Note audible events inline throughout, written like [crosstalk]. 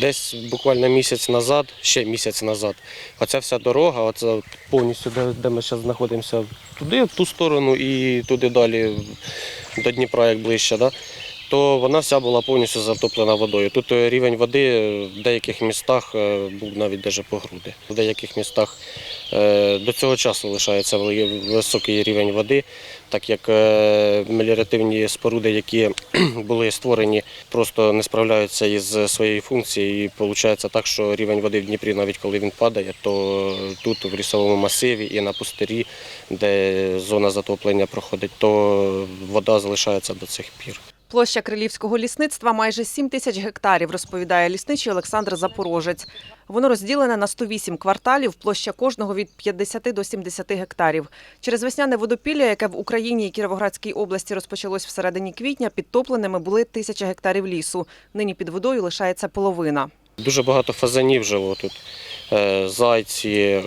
Десь буквально місяць назад, ще місяць назад, оця вся дорога, оце повністю, де, де ми зараз знаходимося, туди, в ту сторону і туди далі, до Дніпра, як ближче, да? То вона вся була повністю затоплена водою. Тут е, рівень води в деяких містах е, був навіть даже по груди. В деяких містах е, до цього часу лишається високий рівень води, так як меліоративні споруди, які [clears throat] були створені, просто не справляються із своєю функцією. І виходить так, що рівень води в Дніпрі, навіть коли він падає, то тут в лісовому масиві і на пустирі, де зона затоплення проходить, то вода залишається до цих пір. Площа Крилівського лісництва майже 7 тисяч гектарів, розповідає лісничий Олександр Запорожець. Воно розділене на 108 кварталів, площа кожного від 50 до 70 гектарів. Через весняне водопілля, яке в Україні і Кіровоградській області розпочалось всередині квітня, підтопленими були тисячі гектарів лісу. Нині під водою лишається половина. Дуже багато фазанів жило тут. Е, Зайці, е,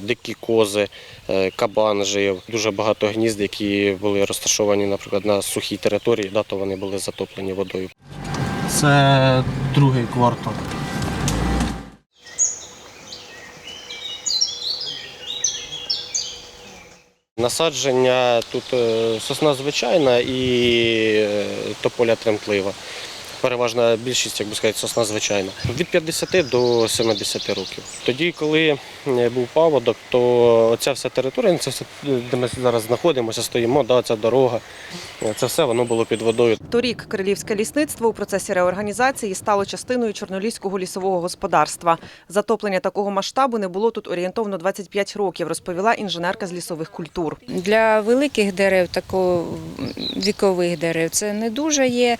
дикі кози, е, кабан жив. Дуже багато гнізд, які були розташовані, наприклад, на сухій території, да, то вони були затоплені водою. Це другий квартал. Насадження тут сосна звичайна і тополя тремтлива. Переважна більшість, як би сказати, сосна звичайна. Від 50 до 70 років. Тоді, коли е, був паводок, то ця вся територія, це все, де ми зараз знаходимося, стоїмо, да, ця дорога, е, це все воно було під водою. Торік Крилівське лісництво у процесі реорганізації стало частиною Чорноліського лісового господарства. Затоплення такого масштабу не було тут орієнтовно 25 років, розповіла інженерка з лісових культур. Для великих дерев, такого вікових дерев, це не дуже є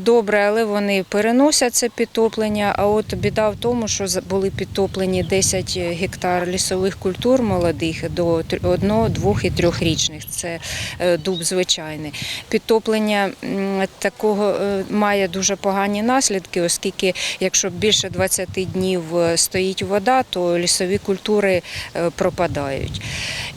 добре, але вони переносять це підтоплення. А от біда в тому, що були підтоплені 10 гектар лісових культур молодих до 1, 2 і 3 річних. Це е, дуб звичайний. Підтоплення такого е, має дуже погані наслідки, оскільки якщо більше 20 днів е, стоїть вода, то лісові культури е, пропадають.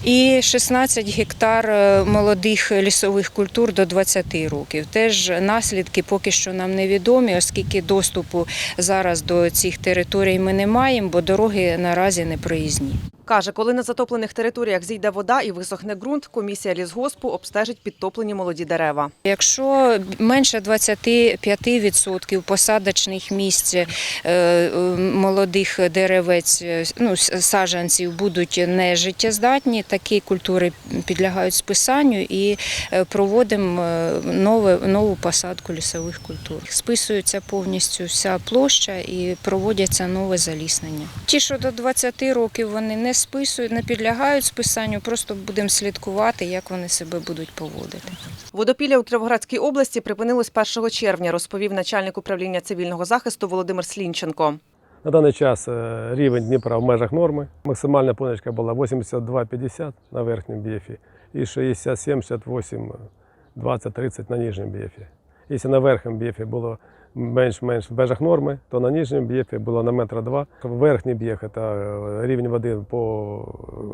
І 16 гектар е, молодих лісових культур до 20 років. Теж наслідки поки що нам невідомі, оскільки доступу зараз до цих територій ми не маємо, бо дороги наразі не проїзні. Каже, коли на затоплених територіях зійде вода і висохне ґрунт, комісія лісгоспу обстежить підтоплені молоді дерева. Якщо менше 25% посадочних місць е, е, молодих деревець, е, ну, саджанців будуть нежиттєздатні, такі культури підлягають списанню і проводимо нове, нову посадку лісових культур. Списується повністю вся площа і проводяться нове заліснення. Ті, що до 20 років вони не списують, не підлягають списанню, просто будемо слідкувати, як вони себе будуть поводити. Водопілля у Кіровоградській області припинилось 1 червня, розповів начальник управління цивільного захисту Володимир Слінченко. На даний час е, рівень Дніпра в межах норми. Максимальна поничка була 82,50 на верхньому бієфі і 60, 78, 20, 30 на нижньому бієфі. Якщо на верхньому бієфі було менш-менш в межах норми, то на нижньому бієфі було на метра два. Верхній бієф – це рівень води по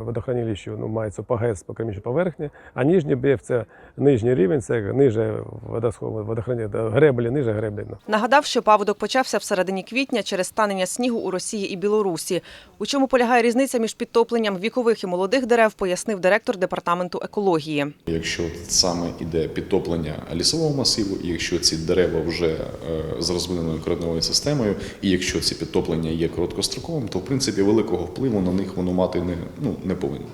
водохранилищу, ну, мається по ГЕС, по камічній поверхні, а нижній бієф – це нижній рівень, це ниже водосхову, водохранилища, греблі, ниже греблі. ну. Нагадав, що паводок почався в середині квітня через станення снігу у Росії і Білорусі. У чому полягає різниця між підтопленням вікових і молодих дерев, пояснив директор департаменту екології. Якщо саме іде підтоплення лісового масиву, і якщо ці дерева вже е, з розвиненою кореневою системою, і якщо ці підтоплення є короткостроковим, то в принципі великого впливу на них воно мати не, ну, не повинно.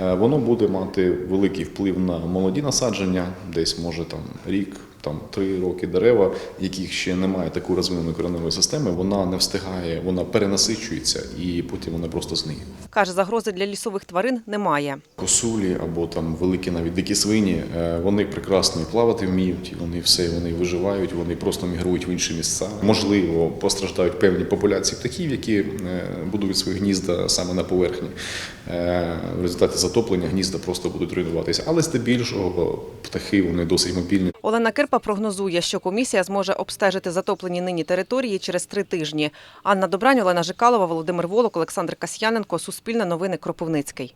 Е, Воно буде мати великий вплив на молоді насадження, десь може там рік. Там три роки дерева, яких ще немає такої розвиненої кореневої системи, вона не встигає, вона перенасичується і потім вона просто зниє. Каже, загрози для лісових тварин немає. Косулі або там великі навіть дикі свині, е, вони прекрасно і плавати вміють, вони все вони виживають, вони просто мігрують в інші місця. Можливо, постраждають певні популяції птахів, які е, будують свої гнізда саме на поверхні. Е, В результаті затоплення гнізда просто будуть руйнуватися. Але здебільшого птахи вони досить мобільні. Олена Кирпа прогнозує, що комісія зможе обстежити затоплені нині території через три тижні. Анна Добрань, Олена Жикалова, Володимир Волок, Олександр Касьяненко. Суспільне новини Кропивницький.